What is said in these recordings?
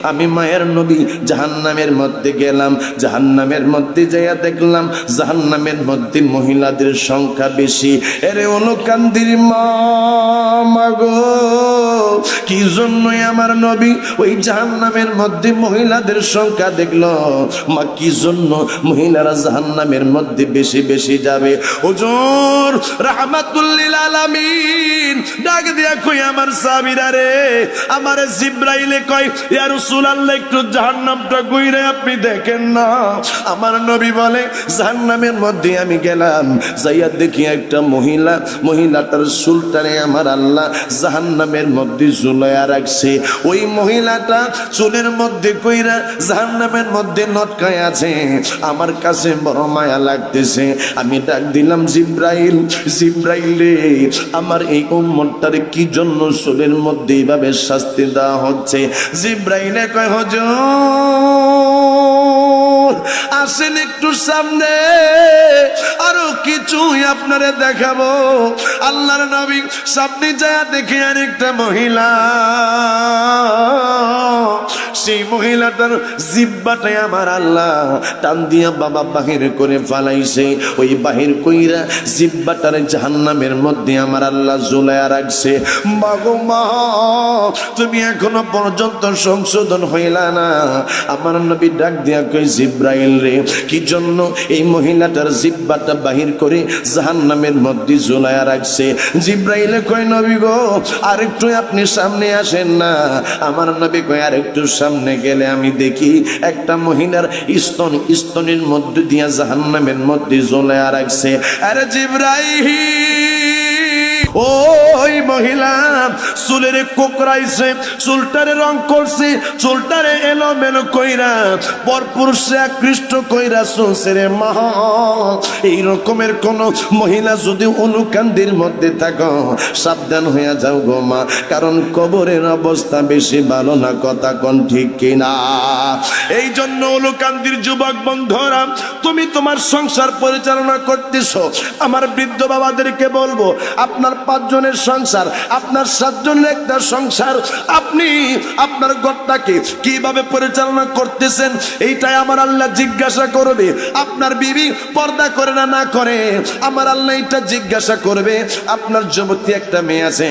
আমি মায়ের নবী, জাহান্নামের মধ্যে গেলাম, জাহান্নামের মধ্যে যাইয়া দেখলাম, জাহান্নামের মধ্যে মহিলাদের সংখ্যা বেশি। এরে অনুকান্দির মা মাগো কি জন্যই আমার নবী ওই জাহান্নামের মধ্যে মহিলাদের সংখ্যা দেখল। মা কি জন্য মহিলারা জাহান্নামের মধ্যে বেশি বেশি যাবে? ওজোর রাহমাতুল্লিল আলামিন। ডাক দিয়া কই আমার সাবিরা রে? আমার জিব্রাইলে কয়, ইয়া রাসূলুল্লাহ, একটু জাহান্নামটা কইরে আপনি দেখেন না। আমার নবী বলে, জাহান্নামের মধ্যে আমি গেলাম, যাইয়া দেখি একটা মহিলা, মহিলাটার সুলতানে আমার আল্লাহ জাহান্নামের মধ্যে ঝুলাইয়া রাখছে। ওই মহিলাটা চুলের মধ্যে কইরা জাহান্নামের মধ্যে নটকায় আছে। আমার কাছে বড় মায়া লাগতেছে। আমি ডাক দিলাম, জিব্রাইল জিব্রাইল রে, আমার এই উম্মতটার কি জন্য চুলের মধ্যে এইভাবে শাস্তি দেওয়া হচ্ছে? জিব্রাইলে কয়, হজুর আসেন একটু সামনে। আরও কিছুই আপনারে দেখাবো। আল্লাহর নবী সামনে যা দেখে আরেকটা মহিলা। সেই মহিলাটার জিব্বাটাই আমার আল্লাহ। টান দিয়া বাবা বাহির করে ফালাইছে। ওই বাহির কইরা জিব্বাটার জাহান্নামের মধ্যে আমার আল্লাহ জুলাইয়া রাখছে। মা তুমি এখনও পর্যন্ত সংশোধন হইলা না। আমার নবী ডাক দিয়া কই জিব্রাইল রে, কি জন্য এই মহিলাটার জিব্বাটা বাহির করে জাহান্নামের মধ্যে জুলাইয়া রাখছে? জিব্রাইলে কই নবী গো, আরেকটু আপনি সামনে আসেন না। আমার নবী কই আরেকটু সামনে গেলে আমি দেখি একটা মহিলার স্তন, স্তনের মধ্যে দিয়া জাহান্নামের মধ্যে জ্বলে আর রাখছে। আরে জিব্রাই ওই মহিলা চুলের কোকরাইছে চুলটারে রং করছে, চুলটারে এলো মেলো কইরা পরপুরুষে আকৃষ্ট কইরা চলছে রে মা। এই রকমের কোন মহিলা যদি অনুকান্দির মধ্যে থাকো, সাবধান হইয়া যাও গো মা, কারণ কবরের অবস্থা বেশি ভালো না, কথা কোন ঠিক কিনা। এই জন্য অনুকান্দির যুবক বন্ধুরা, তুমি তোমার সংসার পরিচালনা করতেছ। আমার বৃদ্ধ বাবাদেরকে বলব, আপনার পাঁচজনের সংসার, আপনার সাতজনের একটা সংসার। আপনি আপনার ঘরটাকে কীভাবে পরিচালনা করতেছেন, এইটাই আমার আল্লাহ জিজ্ঞাসা করবে। আপনার বিবি পর্দা করে না না করে? আমার আল্লাহ এটা জিজ্ঞাসা করবে, আপনার যুবতী একটা মেয়ে আছে,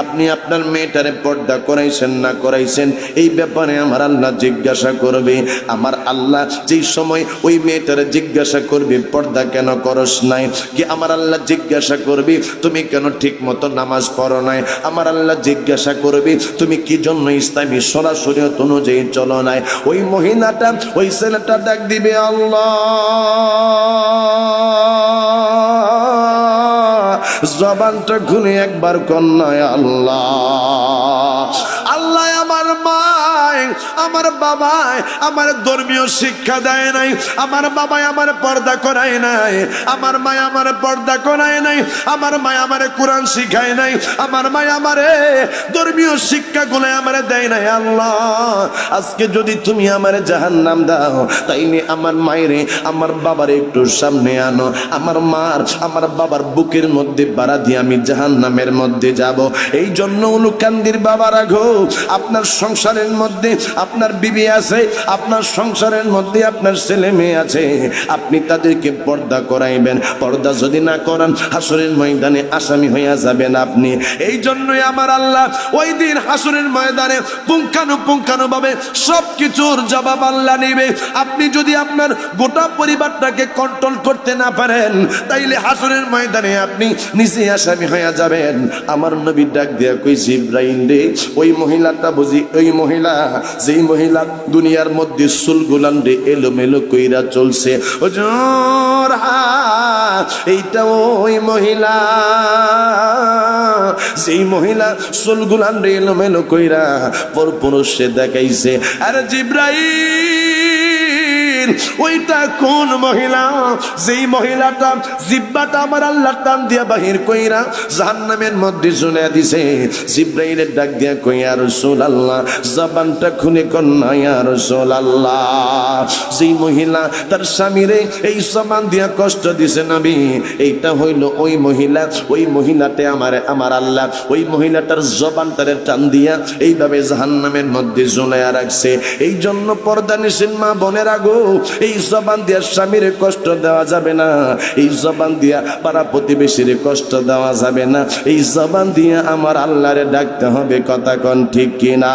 আপনি আপনার মেয়েটারে পর্দা করাইছেন, না করাইছেন, এই ব্যাপারে আমার আল্লাহ জিজ্ঞাসা করবে। আমার আল্লাহ যেই সময় ওই মেয়েটারে জিজ্ঞাসা করবে, পর্দা কেন করস নাই? কি আমার আল্লাহ জিজ্ঞাসা করবে, তুমি কেন ঠিক মতো নামাজ পড়ো নাই? আমার আল্লাহ জিজ্ঞাসা করবে, তুমি কি জন্য ইসলামী সরাসরি অনুযায়ী চলো নাই? ওই মহিলাটা, ওই ছেলেটা ডাক দিবে, আল্লাহ! জবানটা ঘুরে একবার কন্যায় আল্লাহ আল্লাহ। আমার বাবায় আমার ধর্মীয় শিক্ষা দেয় নাই, আমার বাবাই আমার পর্দা করায় নাই, আমার মায় আমার পর্দা করায় নাই, আমার মায় আমার কোরআন শিখায় নাই, আমার মায় আমারে ধর্মীয় শিক্ষাগুলো আমারে দেয় নাই। আল্লাহ, আজকে যদি তুমি আমার জাহান নাম দাও, তাইলে আমার মায়েরে, আমার বাবার একটু সামনে আনো। আমার মার, আমার বাবার বুকের মধ্যে বাড়া দিয়ে আমি জাহান নামের মধ্যে যাব। এই জন্য উলুকান্দির বাবা রাখো আপনার সংসারের মধ্যে আপনার বিবি আছে, আপনার সংসারের মধ্যে আপনার ছেলে মেয়ে আছে, আপনি তাদেরকে পর্দা করাইবেন। পর্দা যদি না করান, হাসরের ময়দানে আসামি হইয়া যাবেন আপনি। এই জন্যই আমার আল্লাহ ওই দিন হাসরের ময়দানে পুঙ্খানু পুঙ্খানু ভাবে সব কিছুর জবাব আল্লাহ নিবে। আপনি যদি আপনার গোটা পরিবারটাকে কন্ট্রোল করতে না পারেন, তাইলে হাসরের ময়দানে আপনি নিজে আসামি হইয়া যাবেন। আমার নবী ডাক দিয়া কই জিব্রাইল রে, ওই মহিলাটা বুঝি, ওই মহিলা যেই মহিলা দুনিয়ার মধ্যে সুলগুলান্ডে এলোমেলো কইরা চলছে। এইটা ওই মহিলা। সেই মহিলা সুলগুলান্ডে এলোমেলো কইরা পর পুরুষে দেখাইছে। আরে জিব্রাইল! ওইটা কোন মহিলা? যেই মহিলাটা জিব্বাটা আমার আল্লাহ টান দিয়া বাহির কইরা জাহান্নামের মধ্যে শুনে দিছে, জিব্রাইলের ডাক দিয়া কইয়া রসুল আল্লাহ জবানটা খুনে কন্যা, ইয়া রসুল আল্লাহ যেই মহিলা তার স্বামীরে এই জবান দিয়া কষ্ট দিছে, নবী, এইটা হইল ওই মহিলা, ওই মহিলাতে আমার আমার আল্লাহ, ওই মহিলাটার জবানটারে টান দিয়া এইভাবে জাহান্নামের মধ্যে ঝুলাইয়া রাখছে। এই জন্য পর্দা নিষেধ মা বোনের আগো এই জবান দিয়া স্বামীর কষ্ট দেওয়া যাবে না। এই জবান দিয়া পাড়া প্রতিবেশীর কষ্ট দেওয়া যাবে না। এই জবান দিয়া আমার আল্লাহরে ডাকতে হবে, কথা কন ঠিক কিনা?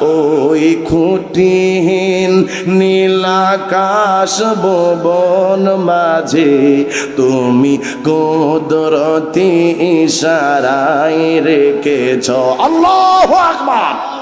ওই খুঁটিহীন নীলাকাশ ভবন মাঝে তুমি কোদরতি ইশারায় রেখেছ। আল্লাহ আকবার!